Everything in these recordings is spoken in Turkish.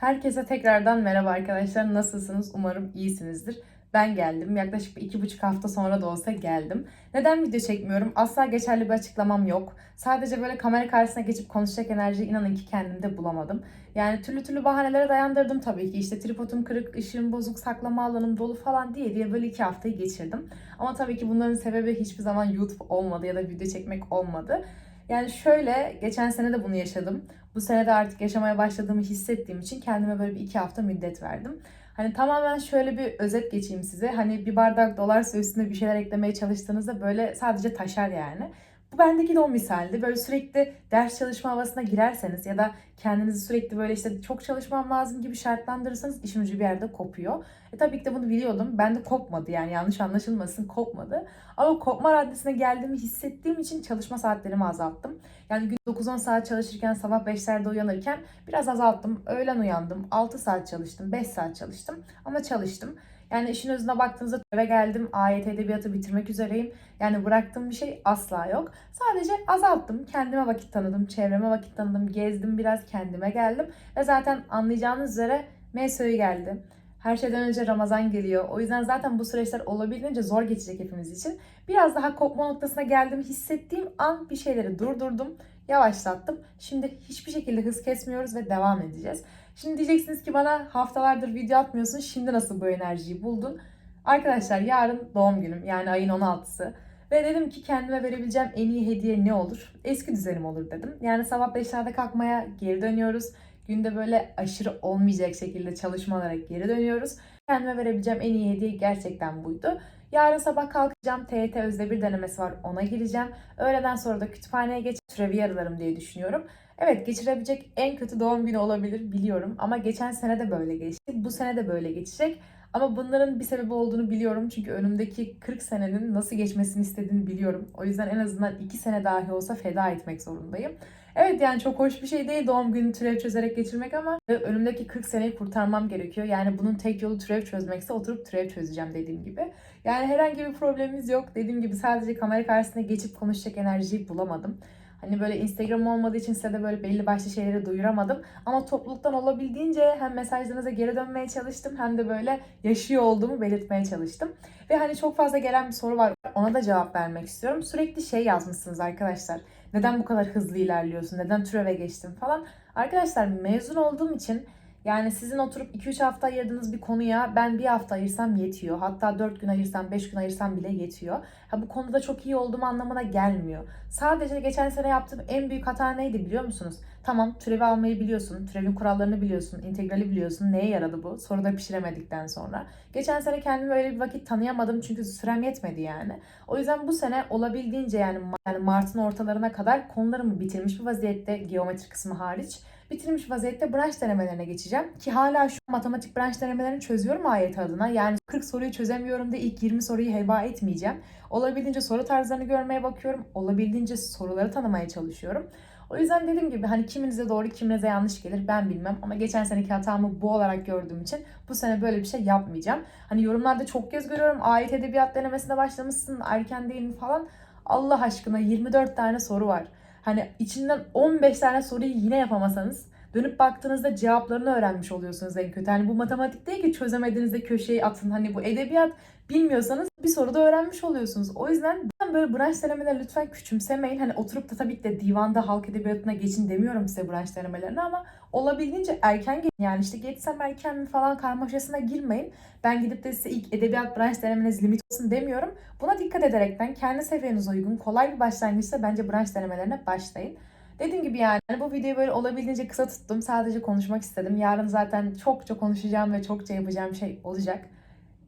Herkese tekrardan merhaba arkadaşlar. Nasılsınız? Umarım iyisinizdir. Ben geldim. Yaklaşık bir iki buçuk hafta sonra da olsa geldim. Neden video çekmiyorum? Asla geçerli bir açıklamam yok. Sadece böyle kamera karşısına geçip konuşacak enerjiyi inanın ki kendimde bulamadım. Yani türlü türlü bahanelere dayandırdım tabii ki. İşte tripodum kırık, ışığım bozuk, saklama alanım dolu falan diye diye böyle iki haftayı geçirdim. Ama tabii ki bunların sebebi hiçbir zaman YouTube olmadı ya da video çekmek olmadı. Yani şöyle, geçen sene de bunu yaşadım. Bu sene de artık yaşamaya başladığımı hissettiğim için kendime böyle bir iki hafta müddet verdim. Hani tamamen şöyle bir özet geçeyim size. Hani bir bardak dolarsa üstüne bir şeyler eklemeye çalıştığınızda böyle sadece taşar yani. Bu bendeki de o misaldi. Böyle sürekli ders çalışma havasına girerseniz ya da kendinizi sürekli böyle işte çok çalışmam lazım gibi şartlandırırsanız işin ucu bir yerde kopuyor. E tabii ki de bunu biliyordum. Ben de kopmadı yani yanlış anlaşılmasın kopmadı. Ama kopma raddesine geldiğimi hissettiğim için çalışma saatlerimi azalttım. Yani gün 9-10 saat çalışırken sabah 5'lerde uyanırken biraz azalttım. Öğlen uyandım. 6 saat çalıştım. 5 saat çalıştım. Ama çalıştım. Yani işin özüne baktığınızda eve geldim. AYT edebiyatı bitirmek üzereyim. Yani bıraktığım bir şey asla yok. Sadece azalttım. Kendime vakit tanıdım. Çevreme vakit tanıdım. Gezdim biraz kendime geldim. Ve zaten anlayacağınız üzere MSÖ'ye geldi. Her şeyden önce Ramazan geliyor. O yüzden zaten bu süreçler olabildiğince zor geçecek hepimiz için. Biraz daha kopma noktasına geldiğimi hissettiğim an bir şeyleri durdurdum, yavaşlattım. Şimdi hiçbir şekilde hız kesmiyoruz ve devam edeceğiz. Şimdi diyeceksiniz ki bana haftalardır video atmıyorsun. Şimdi nasıl bu enerjiyi buldun? Arkadaşlar yarın doğum günüm. Yani ayın 16'sı. Ve dedim ki kendime verebileceğim en iyi hediye ne olur? Eski düzenim olur dedim. Yani sabah 5'lerde kalkmaya geri dönüyoruz. Günde böyle aşırı olmayacak şekilde çalışmalara geri dönüyoruz. Kendime verebileceğim en iyi hediye gerçekten buydu. Yarın sabah kalkacağım. TYT Özde bir denemesi var. Ona gireceğim. Öğleden sonra da kütüphaneye geçip türevi yarılarım diye düşünüyorum. Evet geçirebilecek en kötü doğum günü olabilir biliyorum. Ama geçen sene de böyle geçti. Bu sene de böyle geçecek. Ama bunların bir sebebi olduğunu biliyorum. Çünkü önümdeki 40 senenin nasıl geçmesini istediğini biliyorum. O yüzden en azından 2 sene dahi olsa feda etmek zorundayım. Evet yani çok hoş bir şey değil doğum günü türev çözerek geçirmek ama önümdeki 40 seneyi kurtarmam gerekiyor. Yani bunun tek yolu türev çözmekse oturup türev çözeceğim dediğim gibi. Yani herhangi bir problemimiz yok. Dediğim gibi sadece kamera karşısına geçip konuşacak enerjiyi bulamadım. Hani böyle Instagram olmadığı için size de böyle belli başlı şeyleri duyuramadım. Ama topluluktan olabildiğince hem mesajlarınıza geri dönmeye çalıştım hem de böyle yaşıyor olduğumu belirtmeye çalıştım. Ve hani çok fazla gelen bir soru var. Ona da cevap vermek istiyorum. Sürekli şey yazmışsınız arkadaşlar. Neden bu kadar hızlı ilerliyorsun? Neden türeve geçtin falan. Arkadaşlar mezun olduğum için yani sizin oturup 2-3 hafta ayırdığınız bir konuya ben bir hafta ayırsam yetiyor. Hatta 4 gün ayırsam, 5 gün ayırsam bile yetiyor. Ha bu konuda çok iyi olduğum anlamına gelmiyor. Sadece geçen sene yaptığım en büyük hata neydi biliyor musunuz? Tamam türevi almayı biliyorsun, türevin kurallarını biliyorsun, integrali biliyorsun. Neye yaradı bu? Soruda pişiremedikten sonra. Geçen sene kendime öyle bir vakit tanıyamadım çünkü sürem yetmedi yani. O yüzden bu sene olabildiğince yani, yani Mart'ın ortalarına kadar konularımı bitirmiş bir vaziyette geometri kısmı hariç bitirmiş vaziyette branş denemelerine geçeceğim. Ki hala şu matematik branş denemelerini çözüyorum ayet adına. Yani 40 soruyu çözemiyorum da ilk 20 soruyu heba etmeyeceğim. Olabildiğince soru tarzlarını görmeye bakıyorum. Olabildiğince soruları tanımaya çalışıyorum. O yüzden dediğim gibi hani kiminize doğru kiminize yanlış gelir ben bilmem ama geçen seneki hatamı bu olarak gördüğüm için bu sene böyle bir şey yapmayacağım. Hani yorumlarda çok kez görüyorum ayet edebiyat denemesine başlamışsın erken değil mi falan. Allah aşkına 24 tane soru var. Hani içinden 15 tane soruyu yine yapamasanız dönüp baktığınızda cevaplarını öğrenmiş oluyorsunuz en kötü. Hani bu matematik değil ki çözemediğinizde köşeyi atın. Hani bu edebiyat bilmiyorsanız bir soruda öğrenmiş oluyorsunuz. O yüzden ben böyle branş denemeleri lütfen küçümsemeyin. Hani oturup da tabii ki de divanda halk edebiyatına geçin demiyorum size branş denemelerine ama olabildiğince erken gelin. Yani işte geçsem erken mi falan karmaşasına girmeyin. Ben gidip de size ilk edebiyat branş denemeniz limit olsun demiyorum. Buna dikkat ederekten kendi seviyenize uygun kolay bir başlangıçta bence branş denemelerine başlayın. Dediğim gibi yani bu videoyu böyle olabildiğince kısa tuttum. Sadece konuşmak istedim. Yarın zaten çokça konuşacağım ve çokça yapacağım şey olacak.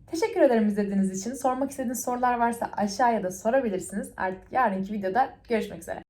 Teşekkür ederim izlediğiniz için. Sormak istediğiniz sorular varsa aşağıya da sorabilirsiniz. Artık yarınki videoda görüşmek üzere.